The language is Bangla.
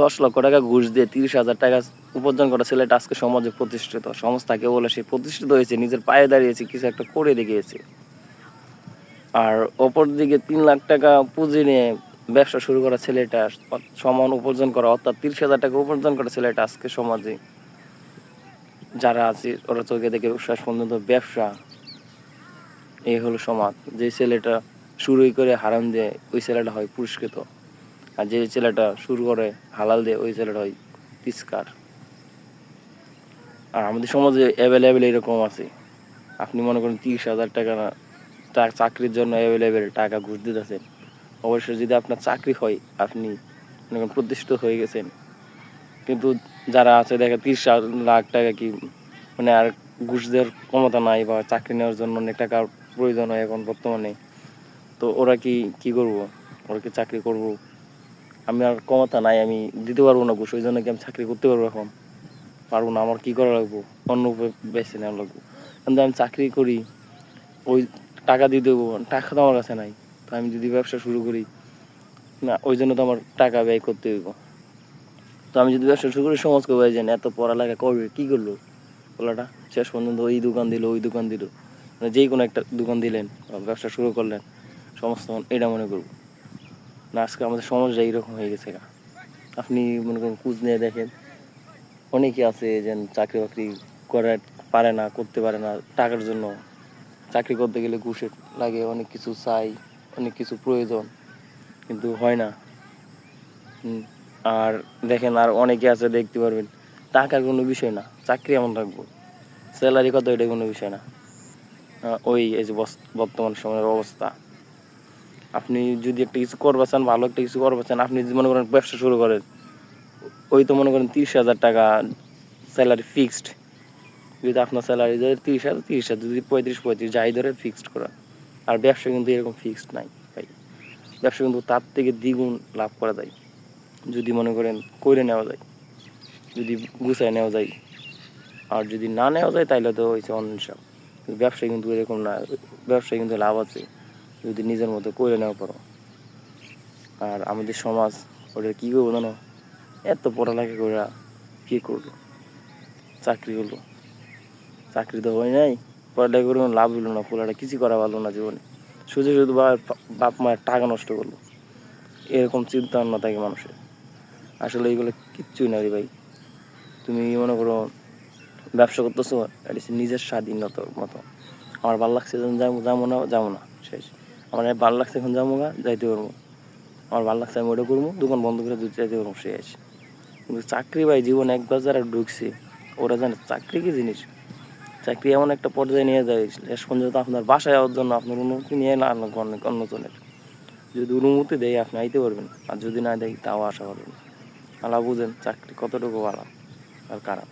দশ লক্ষ টাকা ঘুষ দিয়ে তিরিশ হাজার টাকা উপার্জন করা ছেলেটা আজকে সমাজে প্রতিষ্ঠিত। তাকে বলে সে প্রতিষ্ঠিত হয়েছে, নিজের পায়ে দাঁড়িয়েছে, কিছু একটা করে দেখিয়েছে। আর অপর দিকে তিন লাখ টাকা পুঁজি নিয়ে ব্যবসা শুরু করা ছেলেটা, সমান উপার্জন করা, অর্থাৎ তিরিশ হাজার টাকা উপার্জন করা ছেলেটা আজকে সমাজে যারা আছে, ওরা চোখে দেখে শেষ পর্যন্ত ব্যবসা। এই হলো সমাজ। যে ছেলেটা শুরুই করে হারাম দিয়ে ওই ছেলেটা হয় পুরস্কৃত। আর যে ছেলেটা শুরু করে হালাল দিয়ে ওই ছেলেটা হয় তিস্কার। আর আমাদের সমাজে অ্যাভেলেবেল এরকম আছে। আপনি মনে করেন তিরিশ হাজার টাকা না চাকরির জন্য অ্যাভেলেবেল টাকা ঘুষ দিতেছেন। অবশ্যই যদি আপনার চাকরি হয়, আপনি মনে করেন প্রতিষ্ঠিত হয়ে গেছেন। কিন্তু যারা আছে দেখে তিরিশ লাখ টাকা কি মানে আর ঘুষ দেওয়ার ক্ষমতা নাই বা চাকরি নেওয়ার জন্য অনেক টাকার প্রয়োজন হয় এখন বর্তমানে। তো ওরা কি কি করব? ওরা কি চাকরি করব? আমি আর ক্ষমতা নাই, আমি দিতে পারব না ঘুষ ওই জন্য কি আমি চাকরি করতে পারব এখন? পারব না, আমার কি করা লাগবো? অন্য উপায় বেছে নেওয়া লাগবো। কিন্তু আমি চাকরি করি, ওই টাকা দিয়ে দেবো, টাকা তো আমার কাছে নাই। তো আমি যদি ব্যবসা শুরু করি, না ওই জন্য তো আমার টাকা ব্যয় করতে হইব। তো আমি যদি ব্যবসা শুরু করি সমাজকে ভাই জানি এত পড়ালেখা করবে, কী করল? বলাটা শেষ পর্যন্ত ওই দোকান দিল, ওই দোকান দিল। মানে যেই কোনো একটা দোকান দিলেন, ব্যবসা শুরু করলেন, সমস্ত এটা মনে করব। না, আজকে আমাদের সমাজটা এইরকম হয়ে গেছে। আপনি মনে করেন কুজ নিয়ে দেখেন, অনেকে আছে যে চাকরি বাকরি করা, পারে না, করতে পারে না, টাকার জন্য চাকরি করতে গেলে ঘুষের লাগে, অনেক কিছু চাই, অনেক কিছু প্রয়োজন, কিন্তু হয় না। আর দেখেন আর অনেকে আছে, দেখতে পারবেন, টাকার কোনো বিষয় না, চাকরি এমন রাখব স্যালারি কত, এটা কোনো বিষয় না। ওই এই যে বর্তমান সময়ের অবস্থা। আপনি যদি একটা কিছু করবা চান, ভালো একটা কিছু করবা চান, আপনি যদি মনে করেন ব্যবসা শুরু করেন, ওই তো মনে করেন তিরিশ হাজার টাকা স্যালারি ফিক্সড যদি আপনার স্যালারি ধরে তিরিশ হাজার তিরিশ হাজার, যদি পঁয়ত্রিশ পঁয়ত্রিশ, যাই ধরে ফিক্সড করা আর ব্যবসা কিন্তু এরকম ফিক্সড নাই ভাই। ব্যবসা কিন্তু তার থেকে দ্বিগুণ লাভ করা যায়। যদি মনে করেন করে নেওয়া যায়, যদি গুছায় নেওয়া যায়। আর যদি না নেওয়া যায় তাহলে তো হয়েছে অন্য সব ব্যবসায় কিন্তু এরকম না। ব্যবসায় কিন্তু লাভ আছে। যদি নিজের মতো করে নেওয়া পারো। আর আমাদের সমাজ ওটা কী করব জানো? এত পড়ালেখা করে কী করল চাকরি হলো। চাকরি তো হয় নাই, পড়ালেখা করে লাভ হলো না পোলাটা কিছু করা ভালো না জীবনে। শুধু শুধু বাপ মায়ের টাকা নষ্ট করল। এরকম চিন্তা ভাবনা থাকে মানুষের। আসলে এইগুলো কিচ্ছুই না রে ভাই। তুমি মনে করো, ব্যবসা করতেছো? এটা নিজের স্বাধীনতার মতো। আমার ভালো লাগছে যাব যাব না যাব না। শেষ। আমার ভালো লাগছে এখন যাব গা, যাইতে পারব। আমার ভালো লাগছে, আমি ওটা করব, দোকান বন্ধ করে দুধ যাইতে পারব শেষ কিন্তু চাকরি ভাই, জীবন একবার যারা ঢুকছে, ওরা জানে চাকরি কি জিনিস? চাকরি এমন একটা পর্যায়ে নিয়ে যায় শেষ পর্যন্ত আপনার বাসায় যাওয়ার জন্য আপনার অনুমতি নিয়ে না অন্যজনের। যদি অনুমতি দেয়, আপনি আইতে পারবেন, আর যদি না দেয়, তাও আসা পারবেন আলা বুঝেন চাকরি কতটুকু ভালো আর খারাপ।